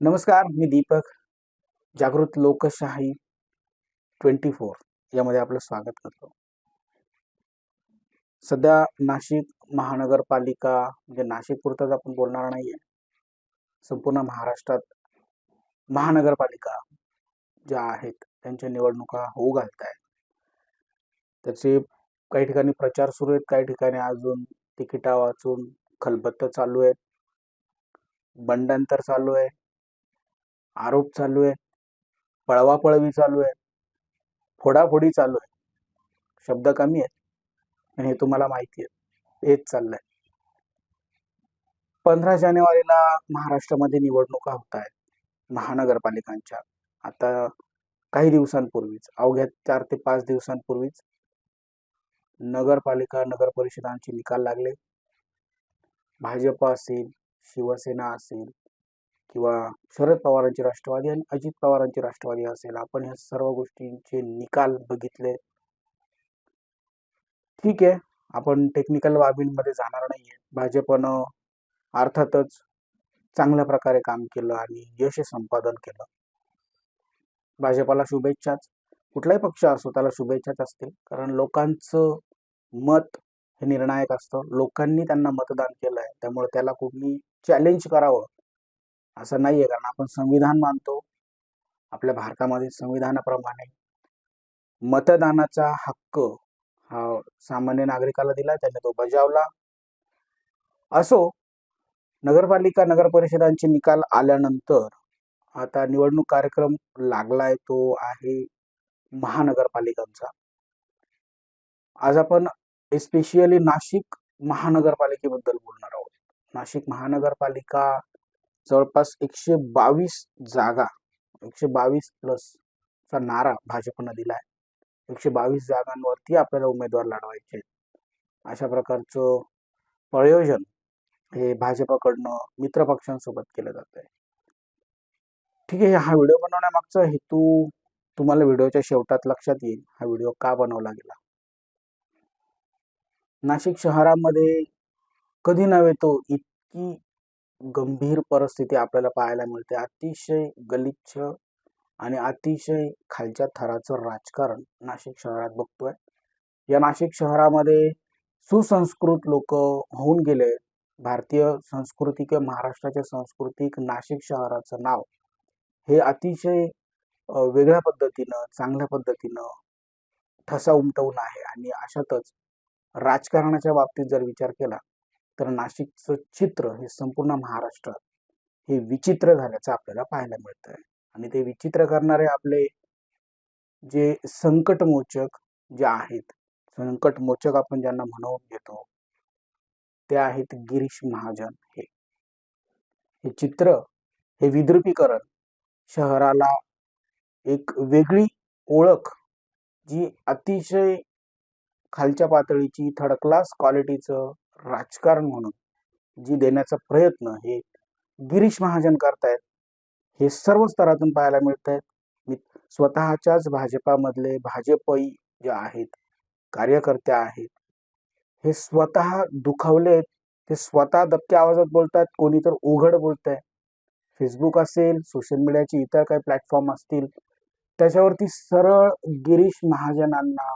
नमस्कार मी दीपक. जागृत लोकशाही ट्वेंटी फोर यामध्ये आपलं स्वागत करतो. सध्या नाशिक महानगरपालिका म्हणजे नाशिक पुरतच आपण बोलणार नाहीये संपूर्ण महाराष्ट्रात महानगरपालिका ज्या आहेत त्यांच्या निवडणुका होऊ घालत आहेत त्याचे काही ठिकाणी प्रचार सुरू आहेत काही ठिकाणी अजून तिकिटा वाचून खलबत्त चालू आहेत. बंडांतर चालू आहे. आरोप चालू आहे पळवापळवी चालू आहे फोडाफोडी चालू आहे शब्द कमी आहेत. आणि हे तुम्हाला माहिती आहे. हेच चाललंय. पंधरा जानेवारीला महाराष्ट्रामध्ये निवडणुका होत आहेत. महानगरपालिकांच्या. आता काही दिवसांपूर्वीच. अवघ्या चार ते पाच दिवसांपूर्वीच नगरपालिका नगर परिषदांचे निकाल लागले. भाजप असेल शिवसेना असेल किंवा शरद पवारांची राष्ट्रवादी आणि अजित पवारांची राष्ट्रवादी असेल आपण ह्या सर्व गोष्टींचे निकाल बघितले. ठीक आहे आपण टेक्निकल बाबींमध्ये जाणार नाहीये. भाजपनं अर्थातच चांगल्या प्रकारे काम केलं आणि यश संपादन केलं. भाजपाला शुभेच्छाच कुठलाही पक्ष असो त्याला शुभेच्छाच असतील. कारण लोकांचं मत हे निर्णायक असतं. लोकांनी त्यांना मतदान केलं आहे त्यामुळे त्याला कोणी चॅलेंज करावं असं नाहीये. कारण आपण संविधान मानतो. आपल्या भारतामध्ये संविधानाप्रमाणे मतदानाचा हक्क हा सामान्य नागरिकाला दिला त्याने तो बजावला. असो नगरपालिका नगर परिषदांचे निकाल आल्यानंतर आता निवडणूक कार्यक्रम लागलाय तो आहे महानगरपालिकांचा. आज आपण स्पेशली नाशिक महानगरपालिकेबद्दल बोलणार आहोत. नाशिक महानगरपालिका जवळपास एकशे बावीस जागा एकशे बावीस प्लस चा नारा भाजपनं दिलाय. एकशे बावीस जागांवरती आपल्याला उमेदवार लढवायचे आहेत. अशा प्रकारचं प्रयोजन हे भाजपकडनं मित्र पक्षांसोबत केलं जात आहे. ठीक आहे हा व्हिडिओ बनवण्यामागचा हेतू तुम्हाला व्हिडिओच्या शेवटात लक्षात येईल हा व्हिडिओ का बनवला गेला? नाशिक शहरामध्ये कधी नव्हे तो इतकी गंभीर परिस्थिती आपल्याला पाहायला मिळते. अतिशय गलिच्छ आणि अतिशय खालच्या थराचं राजकारण नाशिक शहरात बघतोय. या नाशिक शहरामध्ये सुसंस्कृत लोक होऊन गेले. भारतीय संस्कृती किंवा महाराष्ट्राच्या सांस्कृतिक नाशिक शहराचं नाव हे अतिशय वेगळ्या पद्धतीनं चांगल्या पद्धतीनं ठसा उमटवून आहे. आणि अशातच राजकारणाच्या बाबतीत जर विचार केला तर नाशिकचं चित्र हे संपूर्ण महाराष्ट्रात हे विचित्र झाल्याचं आपल्याला पाहायला मिळत आहे आणि ते विचित्र करणारे आपले जे संकटमोचक जे आहेत संकटमोचक आपण ज्यांना म्हणून घेतो ते आहेत गिरीश महाजन हे. हे चित्र हे विद्रुपीकरण शहराला एक वेगळी ओळख जी अतिशय खालच्या पातळीची थर्ड क्लास क्वालिटीचं राजकारण म्हणून जी देण्याचा प्रयत्न हे गिरीश महाजन करतायत हे सर्व स्तरातून पाहायला मिळत आहेत मी स्वतःच्याच भाजपामधले भाजपई जे आहेत कार्यकर्ते आहेत हे स्वतः दुखावलेत ते स्वतः दबक्या आवाजात बोलतात कोणी तर उघड बोलत आहे फेसबुक असेल सोशल मीडियाचे इतर काही प्लॅटफॉर्म असतील त्याच्यावरती सरळ गिरीश महाजनांना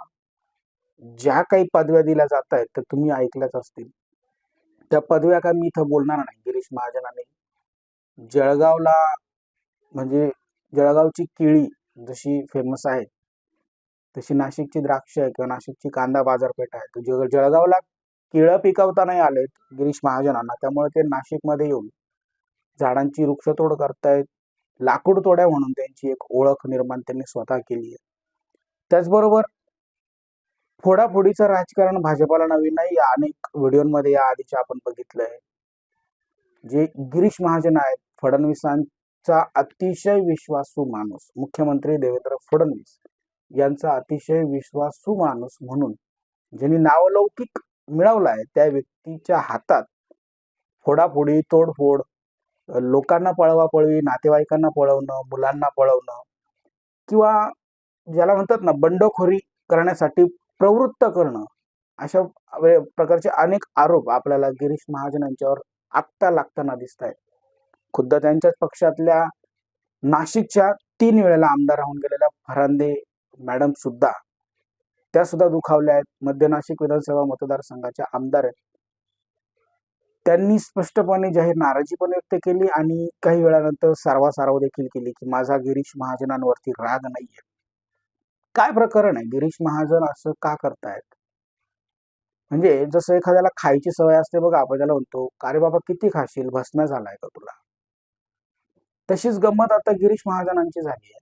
ज्या काही पदव्या दिल्या जात आहेत तर तुम्ही ऐकल्याच असतील. त्या पदव्या काय मी इथं बोलणार नाही गिरीश महाजनांनी. जळगावला म्हणजे जळगावची केळी जशी फेमस आहे तशी नाशिकची द्राक्ष आहे किंवा नाशिकची कांदा बाजारपेठ आहे. तर जळगावला केळं पिकवता नाही आलेत गिरीश महाजनांना. त्यामुळे ते नाशिकमध्ये येऊन झाडांची वृक्षतोड करतायत. लाकूड तोड्या म्हणून त्यांची एक ओळख निर्माण त्यांनी स्वतः केली आहे. त्याचबरोबर फोडाफोडीचं राजकारण भाजपाला नवीन नाही या अनेक व्हिडिओमध्ये या आधीच्या आपण बघितलंय. जे गिरीश महाजन आहेत फडणवीसांचा अतिशय विश्वासू माणूस मुख्यमंत्री देवेंद्र फडणवीस यांचा अतिशय विश्वासू माणूस म्हणून ज्यांनी नावलौकिक मिळवलाय त्या व्यक्तीच्या हातात फोडाफोडी तोडफोड लोकांना पळवापळवी नातेवाईकांना पळवणं मुलांना पळवणं किंवा ज्याला म्हणतात ना बंडखोरी करण्यासाठी प्रवृत्त करणं अशा प्रकारचे अनेक आरोप आपल्याला गिरीश महाजन यांच्यावर आत्ता लागताना दिसत आहेत खुद्द त्यांच्याच पक्षातल्या नाशिकच्या तीन वेळेला आमदार राहून गेलेल्या फरांदे मॅडम सुद्धा त्या सुद्धा दुखावल्या आहेत. मध्य नाशिक विधानसभा मतदारसंघाच्या आमदार आहेत. त्यांनी स्पष्टपणे जाहीर नाराजी पण व्यक्त केली आणि काही वेळानंतर सारवा देखील केली की माझा गिरीश महाजनांवरती राग नाहीये. काय प्रकरण आहे? गिरीश महाजन असं का करतायत? म्हणजे जसं एखाद्याला खायची सवय असते बघा आपण त्याला म्हणतो का रे बाबा किती खाशील? भस्म झालाय का तुला? तशीच गंमत आता गिरीश महाजनांची झाली आहे.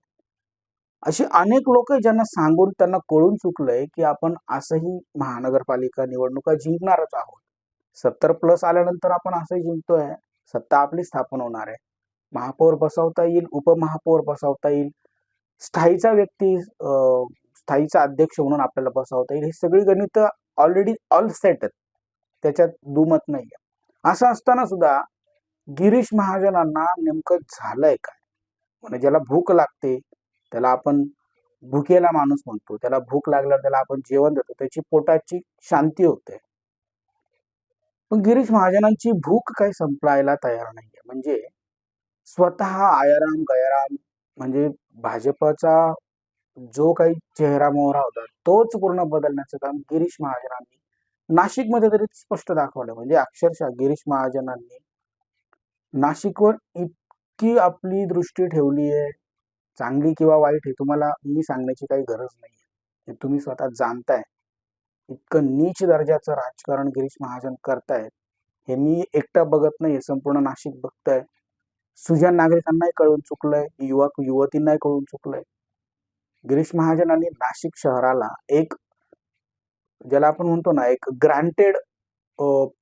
अशी अनेक लोक ज्यांना सांगून त्यांना कळून चुकलंय की आपण असंही महानगरपालिका निवडणुका जिंकणारच आहोत. सत्तर प्लस आल्यानंतर आपण असंही जिंकतोय. सत्ता आपली स्थापन होणार आहे. महापौर बसवता येईल उपमहापौर बसवता येईल. स्थायीचा व्यक्ती अं, स्थायीचा अध्यक्ष म्हणून आपल्याला बसवता येईल. ही सगळी गणित ऑलरेडी ऑल सेट आहेत. त्याच्यात दुमत नाहीये. असं असताना सुद्धा गिरीश महाजनांना नेमकं झालंय काय? म्हणजे ज्याला भूक लागते त्याला आपण भुकेला माणूस म्हणतो. त्याला भूक लागल्यावर त्याला आपण जेवण देतो. त्याची पोटाची शांती होते. पण गिरीश महाजनांची भूक काही संपलायला तयार नाहीये. म्हणजे स्वतः आयाराम गयाराम म्हणजे भाजपचा जो काही चेहरा मोहरा होता तोच पूर्ण बदलण्याचं काम गिरीश महाजनांनी नाशिकमध्ये तरी स्पष्ट दाखवलं. म्हणजे अक्षरशः गिरीश महाजनांनी नाशिकवर इतकी आपली दृष्टी ठेवली आहे चांगली किंवा वाईट हे तुम्हाला मी सांगण्याची काही गरज नाही हे तुम्ही स्वतः जाणताय. इतकं नीच दर्जाचं राजकारण गिरीश महाजन करतायत हे मी एकटा बघत नाही संपूर्ण नाशिक बघताय सुजान नागरिकांनाही कळून चुकलंय युवक युवतींनाही कळून चुकलंय. गिरीश महाजनांनी नाशिक शहराला एक ज्याला आपण म्हणतो ना एक ग्रांटेड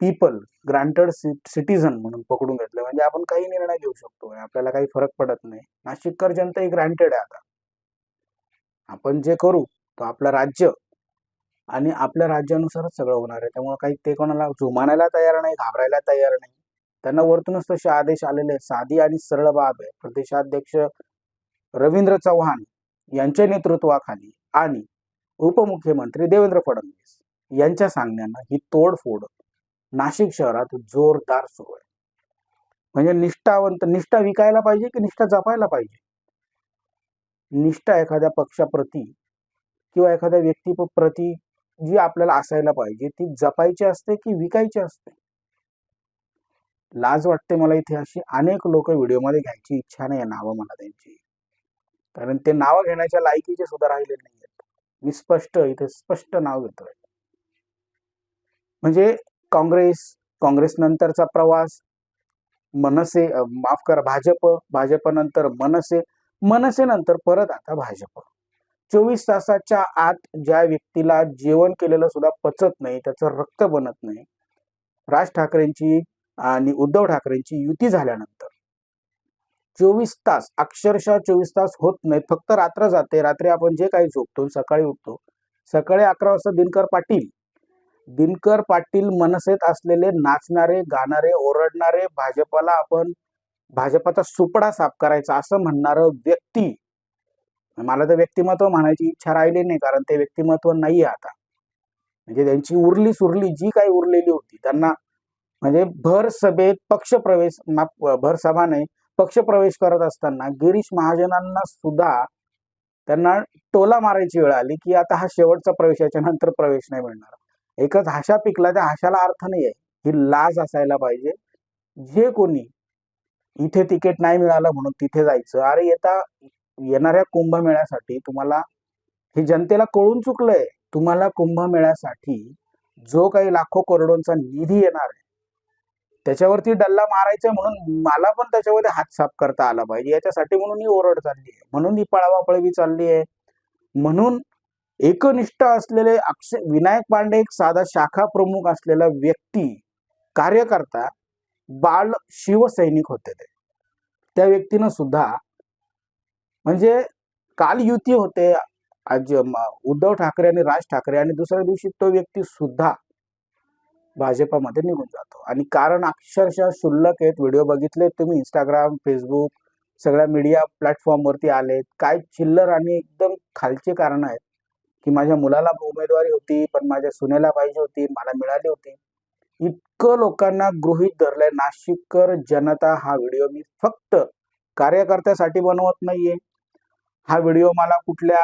पीपल ग्रांटेड सिटीजन म्हणून पकडून घेतलं म्हणजे आपण काही निर्णय घेऊ शकतो. आपल्याला काही फरक पडत नाही. नाशिककर जनता ही ग्रांटेड आहे आता. आपण जे करू तो आपलं राज्य आणि आपल्या राज्यानुसारच सगळं होणार आहे. त्यामुळे काही ते कोणाला जुमानायला तयार नाही घाबरायला तयार नाही. त्यांना वरतूनच तसे आदेश आलेले साधी आणि सरळ बाब आहे. प्रदेशाध्यक्ष रवींद्र चव्हाण यांच्या नेतृत्वाखाली आणि उपमुख्यमंत्री देवेंद्र फडणवीस यांच्या सांगण्यानं ही तोडफोड नाशिक शहरात जोरदार सुरू आहे. म्हणजे निष्ठावंत निष्ठा विकायला पाहिजे की निष्ठा जपायला पाहिजे? निष्ठा एखाद्या पक्षाप्रती किंवा एखाद्या व्यक्तीप्रती जी आपल्याला असायला पाहिजे ती जपायची असते की विकायची असते? लाज वाटते मला इथे अशी. अनेक लोक व्हिडिओमध्ये घ्यायची इच्छा नाही नावं मला त्यांची. कारण ते नावं घेण्याच्या लायकीचे सुद्धा राहिले नाही आहेत मी स्पष्ट इथे स्पष्ट नाव घेतोय. म्हणजे काँग्रेस काँग्रेस नंतरचा प्रवास मनसे माफ करा भाजप भाजप नंतर मनसे मनसे नंतर परत आता भाजप. चोवीस तासाच्या आत ज्या व्यक्तीला जेवण केलेलं सुद्धा पचत नाही त्याचं रक्त बनत नाही राज ठाकरेंची आणि उद्धव ठाकरेंची युती झाल्यानंतर. चोवीस तास अक्षरशः चोवीस तास होत नाहीत फक्त रात्र जाते. रात्री आपण जे काही झोपतो सकाळी उठतो. सकाळी अकरा वाजता दिनकर पाटील. दिनकर पाटील मनसेत असलेले नाचणारे गाणारे ओरडणारे भाजपाला आपण भाजपाचा सुपडा साफ करायचा असं म्हणणारं व्यक्ती. मला तर व्यक्तिमत्व म्हणायची इच्छा राहिली नाही कारण ते व्यक्तिमत्व नाही आता. म्हणजे त्यांची उरली सुरली जी काही उरलेली होती त्यांना म्हणजे भर सभेत पक्षप्रवेश भर सभा नाही पक्षप्रवेश करत असताना गिरीश महाजनांना सुद्धा त्यांना टोला मारायची वेळ आली की आता हा शेवटचा प्रवेश याच्या नंतर प्रवेश नाही मिळणार. एकच हाशा पिकला त्या हाशाला अर्थ नाही आहे. ही लाज असायला पाहिजे. जे कोणी इथे तिकीट नाही मिळालं म्हणून तिथे जायचं अरे येता येणाऱ्या कुंभमेळ्यासाठी तुम्हाला हे जनतेला कळून चुकलंय. तुम्हाला कुंभमेळ्यासाठी जो काही लाखो करोडोंचा निधी येणार आहे त्याच्यावरती डल्ला मारायचा म्हणून मला पण त्याच्यामध्ये हात साफ करता आला पाहिजे. याच्यासाठी म्हणून ही ओरड चालली आहे. म्हणून ही पळावापळवी चालली आहे. म्हणून एकनिष्ठ असलेले अक्षय विनायक पांडे एक साधा शाखा प्रमुख असलेला व्यक्ती कार्यकर्ता बाल शिवसैनिक होते ते. त्या व्यक्तीनं सुद्धा म्हणजे काल युती होते. आज उद्धव ठाकरे आणि राज ठाकरे आणि दुसऱ्या दिवशी तो व्यक्ती सुद्धा भाजपामध्ये निघून जातो. आणि कारण अक्षरशः शुल्लक आहेत. व्हिडिओ बघितले तुम्ही इंस्टाग्राम फेसबुक सगळ्या मीडिया प्लॅटफॉर्मवरती आलेत. काय चिल्लर आणि एकदम खालचे कारण आहेत. की माझ्या मुलाला उमेदवारी होती पण माझ्या सुनेला पाहिजे होती मला मिळाली होती. इतकं लोकांना गृहित धरलंय. नाशिककर जनता हा व्हिडिओ मी फक्त कार्यकर्त्यासाठी बनवत नाहीये. हा व्हिडिओ मला कुठल्या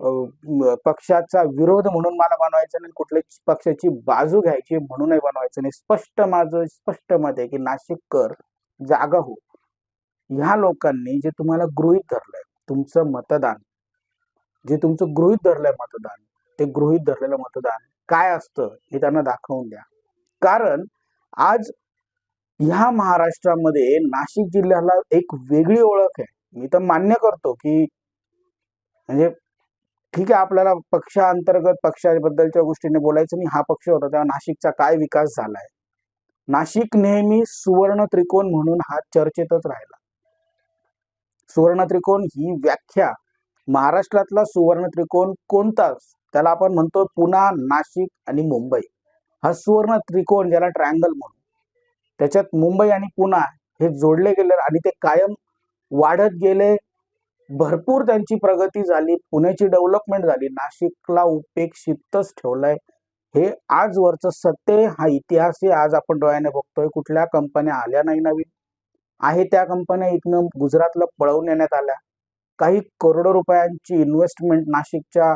पक्षाचा विरोध म्हणून मला बनवायचा नाही कुठल्याही पक्षाची बाजू घ्यायची म्हणूनही बनवायचं नाही. स्पष्ट माझं स्पष्ट मत आहे की नाशिककर जागा हो. ह्या लोकांनी जे तुम्हाला गृहित धरलंय तुमचं मतदान जे तुमचं गृहित धरलंय मतदान ते गृहित धरलेलं मतदान काय असतं हे त्यांना दाखवून द्या. कारण आज ह्या महाराष्ट्रामध्ये नाशिक जिल्ह्याला एक वेगळी ओळख आहे. मी तर मान्य करतो की म्हणजे ठीक आहे आपल्याला पक्षांतर्गत पक्षाबद्दलच्या गोष्टीने बोलायचं नाही. हा पक्ष होता तेव्हा नाशिकचा काय विकास झालाय? नाशिक नेहमी सुवर्ण त्रिकोण म्हणून हा चर्चेतच राहिला. सुवर्ण त्रिकोण ही व्याख्या. महाराष्ट्रातला सुवर्ण त्रिकोण कोणताच? त्याला आपण म्हणतो पुणा नाशिक आणि मुंबई. हा सुवर्ण त्रिकोण ज्याला ट्रायंगल म्हणून त्याच्यात मुंबई आणि पुणा हे जोडले गेले आणि ते कायम वाढत गेले. भरपूर त्यांची प्रगती झाली पुण्याची डेव्हलपमेंट झाली नाशिकला उपेक्षितच ठेवलंय. हे आजवरचं सत्य हा इतिहास आहे आज आपण डोळ्याने बघतोय कुठल्या कंपन्या आल्या नाही नवीन. आहे त्या कंपन्या इथनं गुजरातला पळवून नेण्यात आल्या. काही करोडो रुपयांची इन्व्हेस्टमेंट नाशिकच्या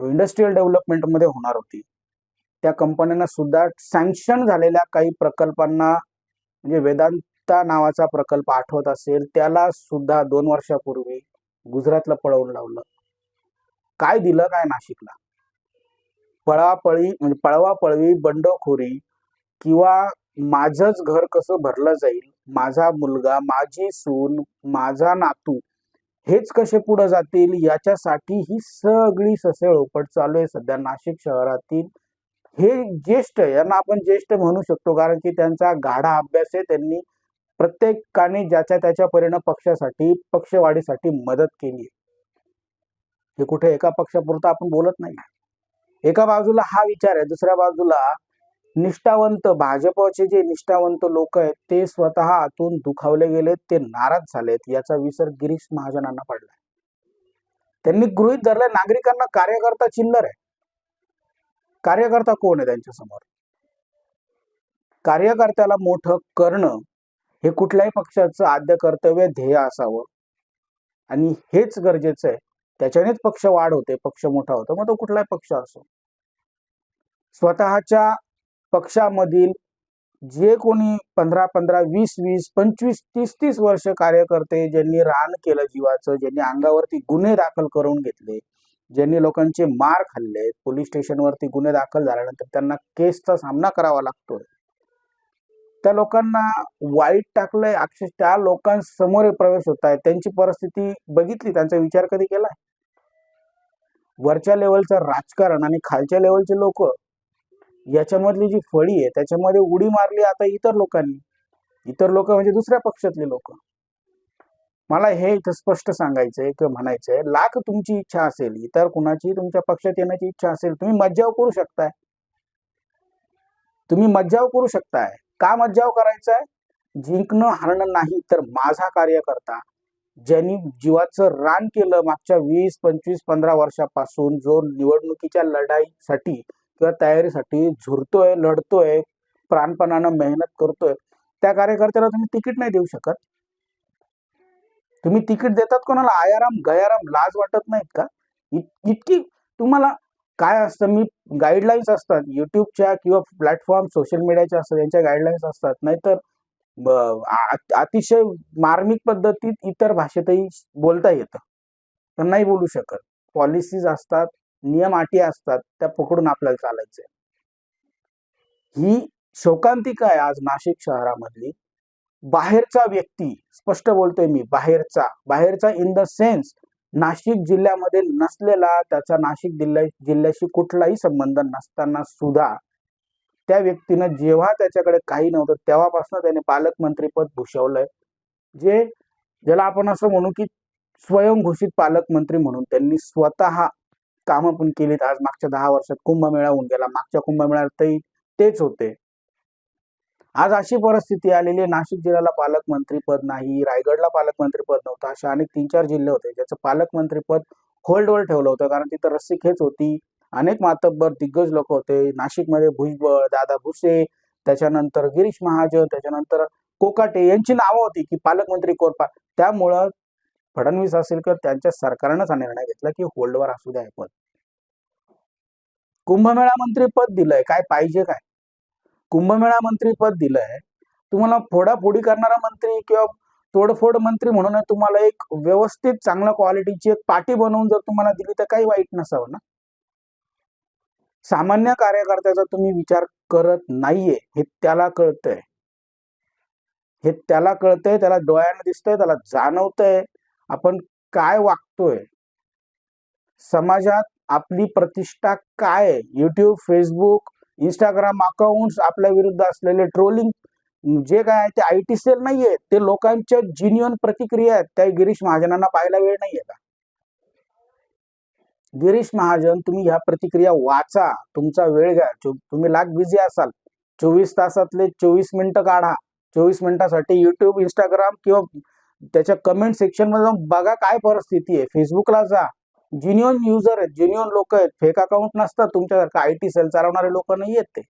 इंडस्ट्रीयल डेव्हलपमेंटमध्ये होणार होती. त्या कंपन्यांना सुद्धा सँक्शन झालेल्या काही प्रकल्पांना म्हणजे वेदांत नावाचा प्रकल्प आठवत असेल त्याला सुद्धा दोन वर्षापूर्वी गुजरातला पळवून लावलं. काय दिलं काय नाशिकला? पळापळी म्हणजे पळवापळवी बंडखोरी किंवा माझंच घर कसं भरलं जाईल माझा मुलगा माझी सून माझा नातू हेच कसे पुढे जातील? याच्यासाठी ही सगळी ससेळोपट चालू आहे सध्या नाशिक शहरातील. हे ज्येष्ठ यांना आपण ज्येष्ठ म्हणू शकतो कारण की त्यांचा गाढा अभ्यास आहे त्यांनी प्रत्येकाने ज्याच्या त्याच्या परिणाम पक्षासाठी पक्षवाढीसाठी मदत केली हे कुठे एका पक्षापुरतं आपण बोलत नाही. एका बाजूला हा विचार आहे दुसऱ्या बाजूला निष्ठावंत भाजपचे जे निष्ठावंत लोक आहेत ते स्वतः आतून दुखावले गेलेत ते नाराज झालेत याचा विसर गिरीश महाजनांना पडलाय. त्यांनी गृहित धरले नागरिकांना कार्यकर्ता चिल्लर आहे. कार्यकर्ता कोण आहे त्यांच्यासमोर कार्यकर्त्याला मोठं करणं हे कुठल्याही पक्षाचं आद्य कर्तव्य ध्येय असावं. आणि हेच गरजेचं आहे. त्याच्यानेच पक्ष वाढ होते पक्ष मोठा होतो. मग तो कुठलाही पक्ष असो. स्वतःच्या पक्षामधील जे कोणी पंधरा पंधरा वीस वीस पंचवीस तीस तीस वर्ष कार्यकर्ते ज्यांनी रान केलं जीवाचं ज्यांनी अंगावरती गुन्हे दाखल करून घेतले ज्यांनी लोकांचे मार खाल्ले पोलीस स्टेशनवरती गुन्हे दाखल झाल्यानंतर त्यांना केसचा सामना करावा लागतोय. त्या लोकांना वाईट टाकलंय अक्षरशः त्या लोकांसमोर प्रवेश होत आहे. त्यांची परिस्थिती बघितली त्यांचा विचार कधी केलाय वरच्या लेवलचं राजकारण आणि खालच्या लेवलचे लोक याच्यामधली जी फळी आहे त्याच्यामध्ये उडी मारली आता इतर लोकांनी. इतर लोक म्हणजे दुसऱ्या पक्षातले लोक. मला हे इथं स्पष्ट सांगायचंय किंवा म्हणायचंय लाख तुमची इच्छा असेल इतर कुणाची तुमच्या पक्षात येण्याची इच्छा असेल तुम्ही मज्जाव करू शकताय. तुम्ही मज्जाव करू शकताय. का मज्जाव करायचा आहे जिंकणं हारणं नाही तर माझा कार्यकर्ता ज्यांनी जीवाचं रान केलं मागच्या वीस पंचवीस पंधरा वर्षापासून जो निवडणुकीच्या लढाईसाठी किंवा तयारीसाठी झुरतोय लढतोय प्राणपणानं मेहनत करतोय त्या कार्यकर्त्याला तुम्ही तिकीट नाही देऊ शकत? तुम्ही तिकीट देतात कोणाला? आयाराम गयाराम लाज वाटत नाहीत का? इत- इतकी तुम्हाला काय असतं मी गाईडलाईन्स असतात युट्यूबच्या किंवा प्लॅटफॉर्म सोशल मीडियाच्या असतात यांच्या गाईडलाईन्स असतात. नाहीतर अतिशय मार्मिक पद्धतीत इतर भाषेतही बोलता येतं. पण नाही बोलू शकत. पॉलिसीज असतात नियम अटी असतात त्या पकडून आपल्याला चालायचंय. ही शोकांतिका आहे आज नाशिक शहरामधली? बाहेरचा व्यक्ती स्पष्ट बोलतोय मी बाहेरचा बाहेरचा इन द सेन्स नाशिक जिल्ह्यामध्ये नसलेला त्याचा नाशिक जिल्ह्या जिल्ह्याशी कुठलाही संबंध नसताना सुद्धा त्या व्यक्तीनं जेव्हा त्याच्याकडे काही नव्हतं तेव्हापासून त्याने पालकमंत्रीपद भूषवलंय. जे ज्याला आपण असं म्हणू की स्वयंघोषित पालकमंत्री म्हणून त्यांनी स्वतः कामं पण केलीत. आज मागच्या दहा वर्षात कुंभमेळा होऊन गेला. मागच्या कुंभमेळ्यातही तेच होते. आज अशी परिस्थिती आलेली आहे. नाशिक जिल्ह्याला पालकमंत्री पद नाही रायगडला पालकमंत्री पद नव्हतं असे अनेक तीन चार जिल्हे होते ज्याचं पालकमंत्री पद होल्डवर ठेवलं होतं. कारण तिथं रस्सी खेच होती अनेक मातब्बर दिग्गज लोक होते. नाशिकमध्ये भुजबळ दादा भुसे त्याच्यानंतर गिरीश महाजन त्याच्यानंतर कोकाटे यांची नावं होती की पालकमंत्री कोरपा त्यामुळं फडणवीस असेल तर त्यांच्या सरकारनंच हा निर्णय घेतला की होल्डवर असू द्या पद. कुंभमेळा मंत्री पद दिलंय. काय पाहिजे काय? कुंभमेळा मंत्री पद दिलंय. तुम्हाला फोडाफोडी करणारा मंत्री किंवा तोडफोड मंत्री म्हणून तुम्हाला एक व्यवस्थित चांगल्या क्वालिटीची एक पाठी बनवून जर तुम्हाला दिली तर काही वाईट नसावं ना? सामान्य कार्यकर्त्याचा तुम्ही विचार करत नाहीये हे त्याला कळतंय. हे त्याला कळतंय त्याला डोळ्यानं दिसतंय त्याला जाणवतंय. आपण काय वागतोय? समाजात आपली प्रतिष्ठा काय युट्यूब फेसबुक इंस्टाग्राम अकाउंट आपल्या विरुद्ध असलेले ट्रोलिंग जे काय आहे ते आय टी सेल नाहीये. ते लोकांच्या जिन्युअन प्रतिक्रिया आहेत. त्या गिरीश महाजनांना पाहायला वेळ नाहीये का? गिरीश महाजन तुम्ही ह्या प्रतिक्रिया वाचा. तुमचा वेळ घ्या. तुम्ही लाख बिझी असाल. चोवीस तासातले चोवीस मिनिटं काढा. चोवीस मिनिटासाठी युट्यूब इंस्टाग्राम किंवा त्याच्या कमेंट सेक्शनमध्ये जाऊन बघा काय परिस्थिती आहे. फेसबुकला जा. जिन्युअन युजर आहेत जिन्युअन लोक आहेत. फेक अकाउंट नसतात तुमच्यासारखं. आय टी सेल चालवणारे लोक नाही आहेत ते.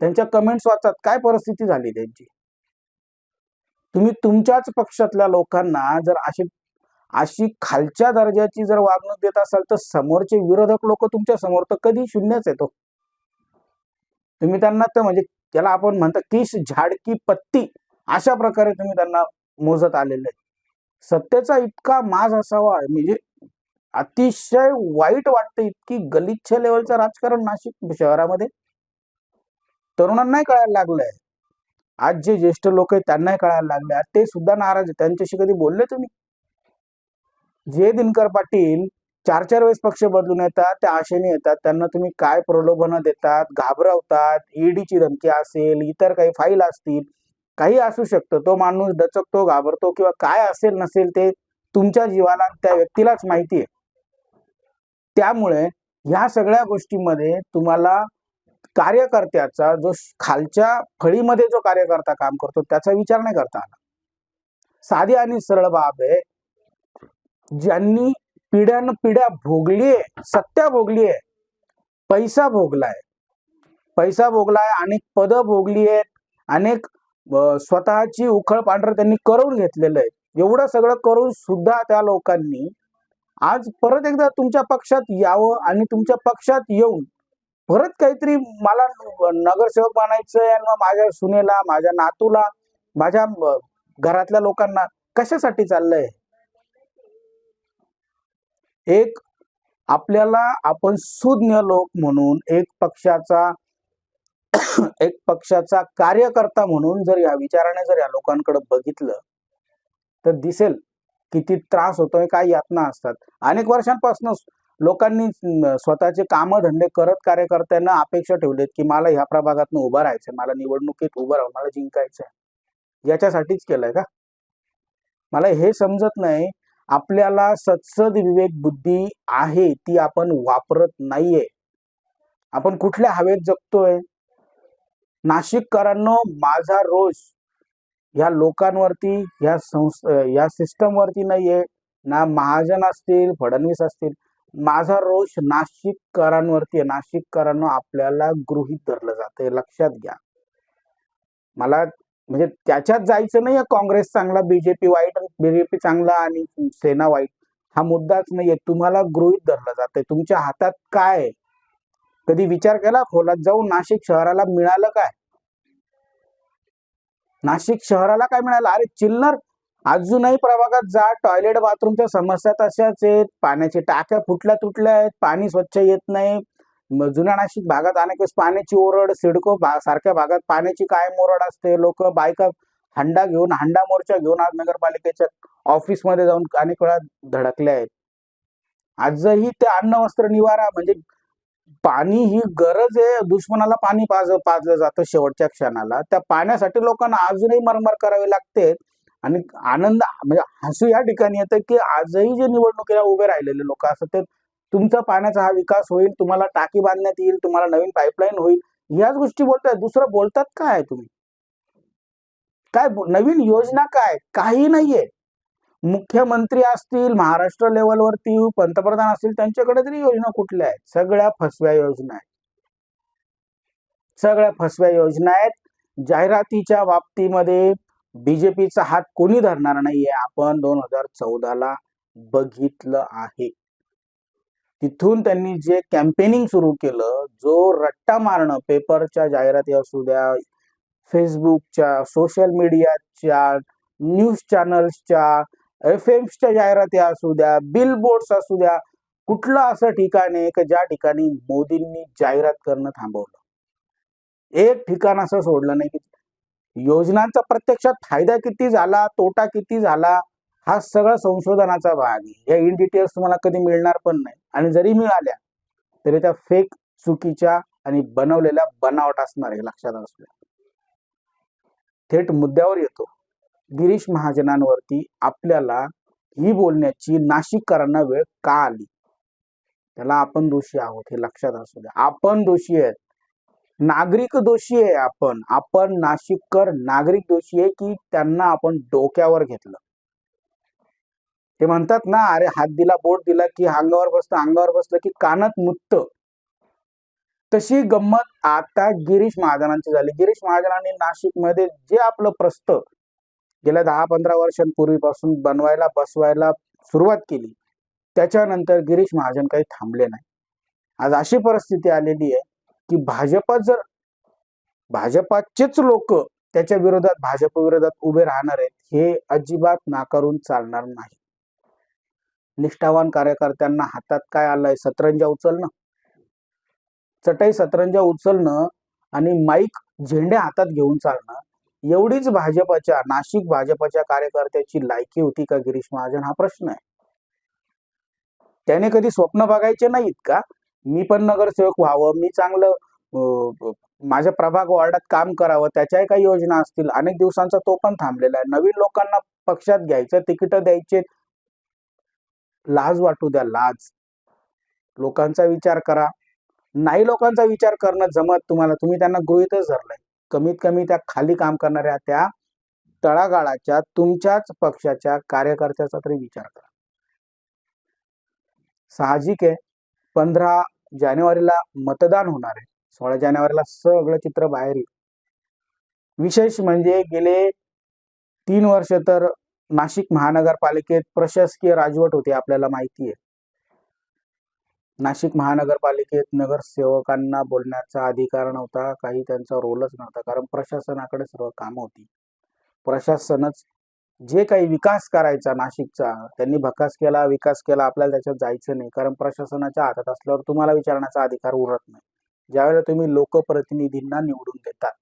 त्यांच्या कमेंट्स वाचतात. काय परिस्थिती झाली त्यांची? तुम्ही तुमच्याच पक्षातल्या लोकांना जर अशी अशी खालच्या दर्जाची जर वागणूक देत असाल तर समोरचे विरोधक लोक तुमच्यासमोर तर कधी शून्यच येतो हो. तुम्ही त्यांना तर म्हणजे त्याला आपण म्हणतो किस झाडकी पत्ती अशा प्रकारे तुम्ही त्यांना मोजत आलेले सत्तेचा इतका माज असावा म्हणजे अतिशय वाईट वाटतं इतकी गलिच्छ लेवलचं राजकारण नाशिक शहरामध्ये. तरुणांनाही कळायला लागलंय. आज जे ज्येष्ठ लोक आहेत त्यांनाही कळायला लागले आज ते सुद्धा नाराज आहेत. त्यांच्याशी कधी बोलले तुम्ही? जे दिनकर पाटील चार चार वेळेस पक्ष बदलून येतात त्या आशेने येतात. त्यांना तुम्ही काय प्रलोभन देतात? घाबरवतात? ईडीची धमकी असेल इतर काही फाईल असतील? काही असू शकतं. तो माणूस दचकतो घाबरतो किंवा काय असेल नसेल ते तुमच्या जीवाला त्या व्यक्तीलाच माहिती आहे. त्यामुळे ह्या सगळ्या गोष्टीमध्ये तुम्हाला कार्यकर्त्याचा जो खालच्या फळीमध्ये जो कार्यकर्ता काम करतो त्याचा विचार नाही करता आला. साधी आणि सरळ बाब आहे. ज्यांनी पिढ्यान पिढ्या भोगलीये सत्या भोगलीये पैसा भोगलाय पैसा भोगलाय अनेक पद भोगली आहेत अनेक स्वतःची उखळ पांढर त्यांनी करून घेतलेलं आहे. एवढं सगळं करून सुद्धा त्या लोकांनी आज परत एकदा तुमच्या पक्षात यावं आणि तुमच्या पक्षात येऊन परत काहीतरी मला नगरसेवक बनायचंय आणि माझ्या सुनेला माझ्या नातूला माझ्या घरातल्या लोकांना कशासाठी चाललंय? एक आपल्याला आपण सुज्ञ लोक म्हणून एक पक्षाचा एक पक्षाचा कार्यकर्ता म्हणून जर या विचाराने जर या लोकांकडे बघितलं तर दिसेल. किती त्रास होतोय काय यातना असतात. अनेक वर्षांपासून लोकांनी स्वतःचे कामधंदे करत कार्यकर्त्यांना अपेक्षा ठेवलेत की मला ह्या प्रभागातनं उभं राहायचंय मला निवडणुकीत उभं राहून मला जिंकायचंय. याच्यासाठीच केलंय का? मला हे समजत नाही आपल्याला सत्सद विवेक बुद्धी आहे ती आपण वापरत नाहीये. आपण कुठल्या हवेत जगतोय? नाशिककरांनो माझा रोष ह्या लोकांवरती ह्या संस्था या सिस्टम वरती नाहीये. ना महाजन असतील फडणवीस असतील. माझा रोष नाशिककरांवरती आहे. नाशिककरांना आपल्याला गृहित धरलं जातंय. लक्षात घ्या. मला म्हणजे त्याच्यात जायचं नाही काँग्रेस चांगला बीजेपी वाईट बीजेपी चांगला आणि सेना वाईट. हा मुद्दाच नाहीये. तुम्हाला गृहित धरलं जातंय. तुमच्या हातात काय आहे? कधी विचार केला? खोलात जाऊन नाशिक शहराला मिळालं काय? नाशिक शहराला काय मिळालं? अरे चिल्लर! अजूनही प्रभागात जा टॉयलेट बाथरूमच्या समस्या तशाच आहेत. पाण्याची टाक्या फुटल्या तुटल्या आहेत. पाणी स्वच्छ येत नाही. जुन्या नाशिक भागात अनेक वेळेस पाण्याची ओरड सिडको भा- सारख्या भागात पाण्याची कायम ओरड असते. लोक बायका हंडा घेऊन हंडा मोर्चा घेऊन आज नगरपालिकेच्या ऑफिसमध्ये जाऊन अनेक वेळा धडकले आहेत. आजही ते अन्न वस्त्र निवारा म्हणजे पाणी ही गरज आहे दुश्मनाला पाणी पाज पाजलं जातं शेवटच्या क्षणाला. त्या पाण्यासाठी लोकांना अजूनही मरमर करावी लागते आणि आनंद म्हणजे हसू या ठिकाणी येतं की आजही जे निवडणुकीला उभे राहिलेले लोक असतात ते तुमचा पाण्याचा हा विकास होईल तुम्हाला टाकी बांधण्यात येईल तुम्हाला नवीन पाईपलाईन होईल याच गोष्टी बोलताय. दुसरं बोलतात काय तुम्ही? काय नवीन योजना काय? काही नाहीये. मुख्यमंत्री असतील महाराष्ट्र लेवलवरती पंतप्रधान असतील त्यांच्याकडे तरी योजना कुठल्या आहेत? सगळ्या फसव्या योजना आहेत. सगळ्या फसव्या योजना आहेत. जाहिरातीच्या बाबतीमध्ये बीजेपीचा हात कोणी धरणार नाहीये आपण दोन हजार चौदाला बघितलं आहे. तिथून त्यांनी जे कॅम्पेनिंग सुरू केलं जो रट्टा मारणं पेपरच्या जाहिराती असू द्या फेसबुकच्या सोशल मीडियाच्या न्यूज चॅनल्सच्या एफ एम्सच्या जाहिराती असू द्या बिल बोर्ड्स असू द्या कुठलं असं ठिकाण आहे की ज्या ठिकाणी मोदींनी जाहिरात करणं थांबवलं? एक ठिकाण असं सोडलं नाही की योजनांचा प्रत्यक्षात फायदा किती झाला तोटा किती झाला हा सगळा संशोधनाचा भाग आहे. या इन डिटेल्स तुम्हाला कधी मिळणार पण नाही. आणि जरी मिळाल्या तरी त्या फेक चुकीच्या आणि बनवलेल्या बनावट असणार आहे लक्षात असू द्या. थेट मुद्द्यावर येतो. गिरीश महाजनांवरती आपल्याला ही बोलण्याची नाशिककरांना वेळ का आली? त्याला आपण दोषी आहोत हे लक्षात असू द्या. आपण दोषी आहेत. नागरिक दोषी आहे आपण. आपण नाशिककर नागरिक दोषी आहे की त्यांना आपण डोक्यावर घेतलं. ते म्हणतात ना अरे हात दिला बोट दिला की अंगावर बसतं अंगावर बसलं की कानात मुत्त. तशी गंमत आता गिरीश महाजनांची झाली. गिरीश महाजनांनी नाशिकमध्ये जे आपलं प्रस्त गेल्या दहा पंधरा वर्षांपूर्वीपासून बनवायला बसवायला सुरुवात केली. त्याच्यानंतर गिरीश महाजन काही थांबले नाही. आज अशी परिस्थिती आलेली आहे की भाजप जर भाजपाचेच लोक त्याच्या विरोधात भाजप विरोधात उभे राहणार आहेत हे अजिबात नाकारून चालणार नाही. निष्ठावान कार्यकर्त्यांना हातात काय आलंय? सतरंजा उचलणं. चटई सतरंजा उचलणं आणि माईक झेंडे हातात घेऊन चालणं. एवढीच भाजपच्या नाशिक भाजपच्या कार्यकर्त्याची लायकी होती का गिरीश महाजन? हा प्रश्न आहे. त्याने कधी स्वप्न बघायचे नाहीत का? मी पण नगरसेवक व्हावं मी चांगलं माझ्या प्रभाग वार्डात काम करावं त्याच्याही काही योजना असतील. अनेक दिवसांचा तो पण थांबलेला आहे. नवीन लोकांना पक्षात घ्यायचं तिकीट द्यायचे लाज वाटू द्या लाज. लोकांचा विचार करा. नाही लोकांचा विचार करणं जमत तुम्हाला तुम्ही त्यांना गृहितच धरलंय. कमीत कमी त्या खाली काम करणाऱ्या त्या तळागाळाच्या तुमच्याच पक्षाच्या कार्यकर्त्याचा तरी विचार करा. साहजिक आहे. पंधरा जानेवारीला मतदान होणार आहे. सोळा जानेवारीला सगळं चित्र बाहेर येईल. विशेष म्हणजे गेले तीन वर्ष तर नाशिक महानगरपालिकेत प्रशासकीय राजवट होती आपल्याला माहिती आहे. नाशिक महानगरपालिकेत नगरसेवकांना बोलण्याचा अधिकार नव्हता काही त्यांचा रोलच नव्हता कारण प्रशासनाकडे सर्व कामं होती. प्रशासनच जे काही विकास करायचा नाशिकचा त्यांनी भकास केला विकास केला आपल्याला त्याच्यात जायचं नाही कारण प्रशासनाच्या हातात असल्यावर तुम्हाला विचारण्याचा अधिकार उरत नाही. ज्यावेळेला तुम्ही लोकप्रतिनिधींना निवडून देतात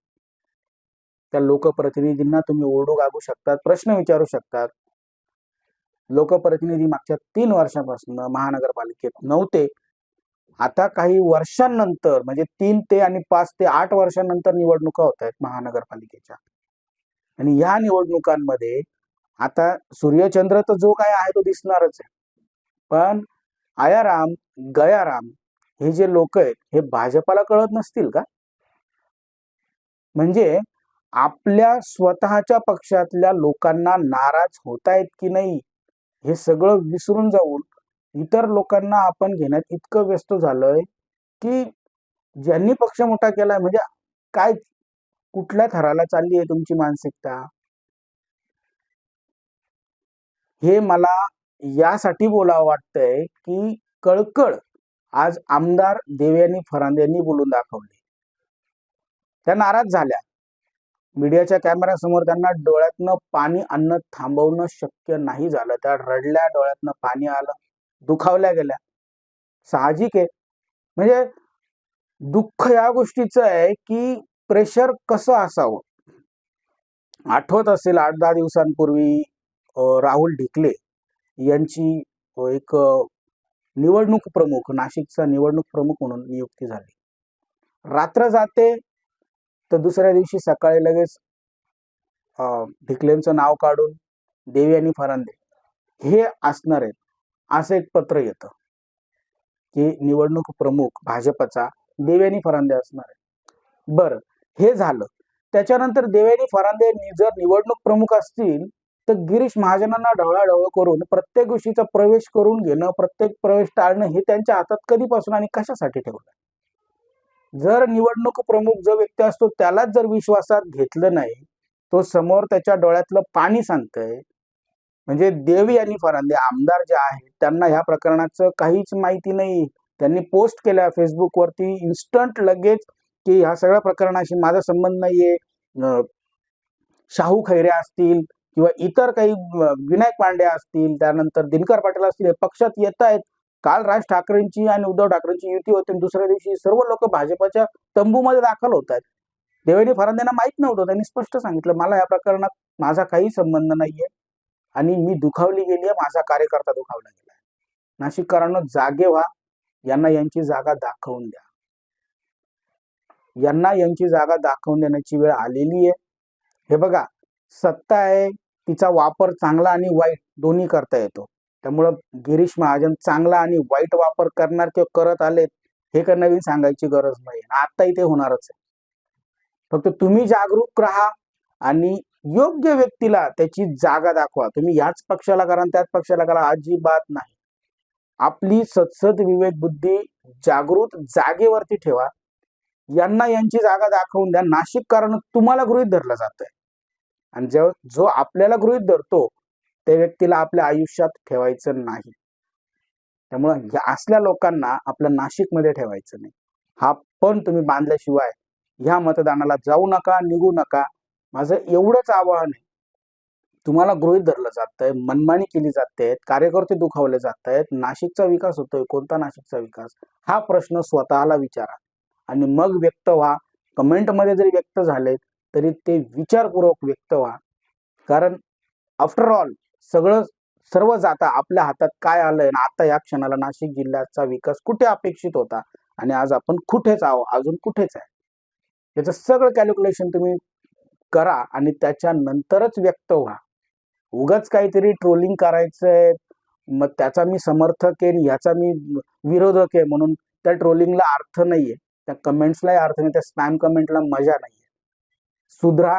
त्या लोकप्रतिनिधींना तुम्ही ओरडू गागू शकतात प्रश्न विचारू शकतात. लोकप्रतिनिधी मागच्या तीन वर्षापासून महानगरपालिकेत नव्हते. आता काही वर्षांनंतर म्हणजे तीन ते आणि पाच ते आठ वर्षांनंतर निवडणुका होत आहेत महानगरपालिकेच्या. आणि या निवडणुकांमध्ये आता सूर्यचंद्र तर जो काय आहे तो दिसणारच आहे. पण आयाराम गयाराम हे जे लोक आहेत हे भाजपाला कळत नसतील का? म्हणजे आपल्या स्वतःच्या पक्षातल्या लोकांना नाराज होतायत की नाही हे सगळं विसरून जाऊन इतर लोकांना आपण घेण्यात इतकं व्यस्त झालोय की ज्यांनी पक्ष मोठा केलाय म्हणजे काय कुठल्या थराला चालली आहे तुमची मानसिकता? हे मला यासाठी बोलावं वाटतंय की कळकळ आज आमदार देवयानी फरांदे यांनी बोलून दाखवले. त्या नाराज झाल्या. मीडियाच्या कॅमेऱ्यासमोर त्यांना डोळ्यातनं पाणी आणणं थांबवणं शक्य नाही झालं. त्या रडल्या डोळ्यातनं पाणी आलं. दुखावल्या गेल्या. साहजिक आहे. म्हणजे दुःख या गोष्टीचं आहे की प्रेशर कसं असावं? आठवत असेल आठ दहा दिवसांपूर्वी राहुल ढिकले यांची एक निवडणूक प्रमुख नाशिकचा निवडणूक प्रमुख म्हणून नियुक्ती झाली. रात्र जाते तर दुसऱ्या दिवशी सकाळी लगेच अं, ढिकलेंचं नाव काढून देवी आणि फरांदे हे असणार आहेत. असं एक पत्र येतं की निवडणूक प्रमुख भाजपचा देव्यानी फरांदे असणार आहे. बरं हे झालं. त्याच्यानंतर देवेनी फरांदे जर निवडणूक प्रमुख असतील तर गिरीश महाजनांना ढवळाढवळ करून प्रत्येक गोष्टीचा प्रवेश करून घेणं प्रत्येक प्रवेश टाळणं हे त्यांच्या हातात कधीपासून आणि कशासाठी ठेवलं जर निवडणूक प्रमुख जो व्यक्ती असतो त्यालाच जर विश्वासात घेतलं नाही तो समोर त्याच्या डोळ्यातलं पाणी सांगतंय म्हणजे देवी आणि फरांदे आमदार जे आहेत त्यांना ह्या प्रकरणाचं काहीच माहिती नाही. त्यांनी पोस्ट केल्या फेसबुकवरती इन्स्टंट लगेच की ह्या सगळ्या प्रकरणाशी माझा संबंध नाहीये. शाहू खैरे असतील किंवा इतर काही विनायक पांडे असतील त्यानंतर दिनकर पाटील असतील हे पक्षात येत आहेत. काल राज ठाकरेंची आणि उद्धव ठाकरेंची युती होती आणि दुसऱ्या दिवशी सर्व लोक भाजपच्या तंबूमध्ये दाखल होत आहेत. देवेंद्र फडणवीसांना माहीत नव्हतं त्यांनी स्पष्ट सांगितलं मला या प्रकरणात माझा काही संबंध नाहीये. आणि मी दुखावली गेली आहे माझा कार्यकर्ता दुखावला गेला नाशिककरांना जागे व्हा. यांना यांची जागा दाखवून द्या. यांना यांची जागा दाखवून देण्याची वेळ आलेली आहे. हे बघा सत्ता आहे तिचा वापर चांगला आणि वाईट दोन्ही करता येतो. त्यामुळं गिरीश महाजन चांगला आणि वाईट वापर करणार किंवा करत आलेत हे काही नवीन सांगायची गरज नाही आता इथे होणारच आहे. फक्त तुम्ही जागरूक राहा आणि योग्य व्यक्तीला त्याची जागा दाखवा. तुम्ही याच पक्षाला करा आणि त्याच पक्षाला करा अजिबात नाही. आपली सतसत विवेक बुद्धी जागृत जागेवरती ठेवा. यांना यांची जागा दाखवून द्या. नाशिक कारण तुम्हाला गृहित धरलं जातंय. आणि जो जो आपल्याला गृहित धरतो त्या व्यक्तीला आपल्या आयुष्यात ठेवायचं नाही. त्यामुळं या असल्या लोकांना आपल्या नाशिकमध्ये ठेवायचं नाही. हा पण तुम्ही बांधल्याशिवाय ह्या मतदानाला जाऊ नका निघू नका. माझं एवढंच आवाहन आहे. तुम्हाला गृहित धरलं जात आहे मनमानी केली जाते कार्यकर्ते दुखावले जात आहेत नाशिकचा विकास होतोय कोणता नाशिकचा विकास? हा प्रश्न स्वतःला विचारा. आणि मग व्यक्त व्हा. कमेंटमध्ये जरी व्यक्त झाले तरी ते विचारपूर्वक व्यक्त व्हा. कारण आफ्टर ऑल सगळं सर्व जाता आपल्या हातात काय आलंय आणि आता या क्षणाला नाशिक जिल्ह्याचा विकास कुठे अपेक्षित होता? आणि आज आपण कुठेच आहो अजून कुठेच आहे? याचं सगळं कॅल्क्युलेशन तुम्ही करा आणि त्याच्यानंतरच व्यक्त व्हा. उगाच काहीतरी ट्रोलिंग करायचंय मग त्याचा मी समर्थक आहे याचा मी विरोधक आहे म्हणून त्या ट्रोलिंगला अर्थ नाहीये. त्या कमेंट्सलाही अर्थ नाही त्या स्पॅम कमेंटला मजा नाहीये. सुधरा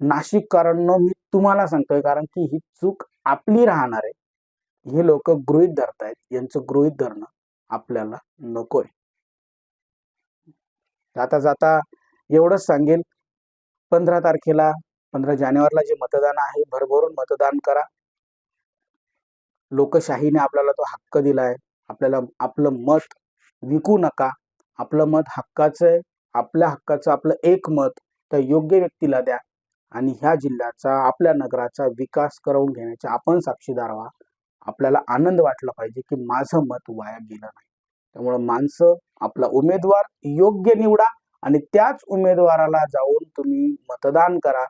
नाशिककारांनो मी तुम्हाला सांगतोय कारण की ही चूक आपली राहणार आहे. हे लोक गृहित धरतायत यांचं गृहित धरणं आपल्याला नकोय. जाता जाता एवढंच सांगेल. पंधरा तारखेला पंधरा जानेवारीला जे मतदान आहे भरभरून मतदान करा. लोकशाहीने आपल्याला तो हक्क दिलाय. आपल्याला आपलं मत विकू नका. आपलं मत हक्काचं आहे. आपल्या हक्काचं आपलं एक मत त्या योग्य व्यक्तीला द्या आणि ह्या जिल्ह्याचा आपल्या नगराचा विकास करवून घेण्याचे आपण साक्षीदार व्हा. आपल्याला आनंद वाटला पाहिजे की माझं मत वाया गेलं नाही. त्यामुळं माणसं आपला उमेदवार योग्य निवडा. आणि त्याच उमेदवाराला जाऊन तुम्ही मतदान करा.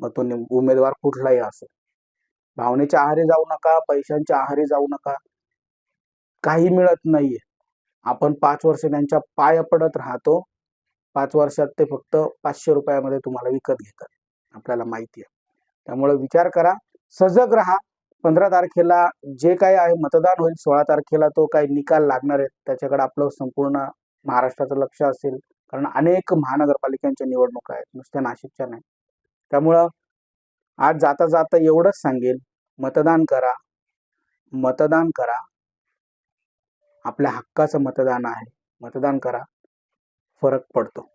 मग तो उमेदवार कुठलाही असो भावनेच्या आहारी जाऊ नका पैशांच्या आहारी जाऊ नका. काही मिळत नाहीये. आपण पाच वर्ष त्यांच्या पाय पडत राहतो. पाच वर्षात ते फक्त पाचशे रुपयामध्ये तुम्हाला विकत घेतात. आपल्याला माहिती आहे. त्यामुळे विचार करा सजग राहा. पंधरा तारखेला जे काही आहे मतदान होईल. सोळा तारखेला तो काही निकाल लागणार आहे. त्याच्याकडे आपलं संपूर्ण महाराष्ट्राचं लक्ष असेल. कारण अनेक महानगरपालिकांच्या निवडणुका आहेत नुसत्या नाशिकच्या नाही. त्यामुळं आज जाता जाता एवढंच सांगेल मतदान करा मतदान करा. आपल्या हक्काचं मतदान आहे मतदान करा. फरक पडतो.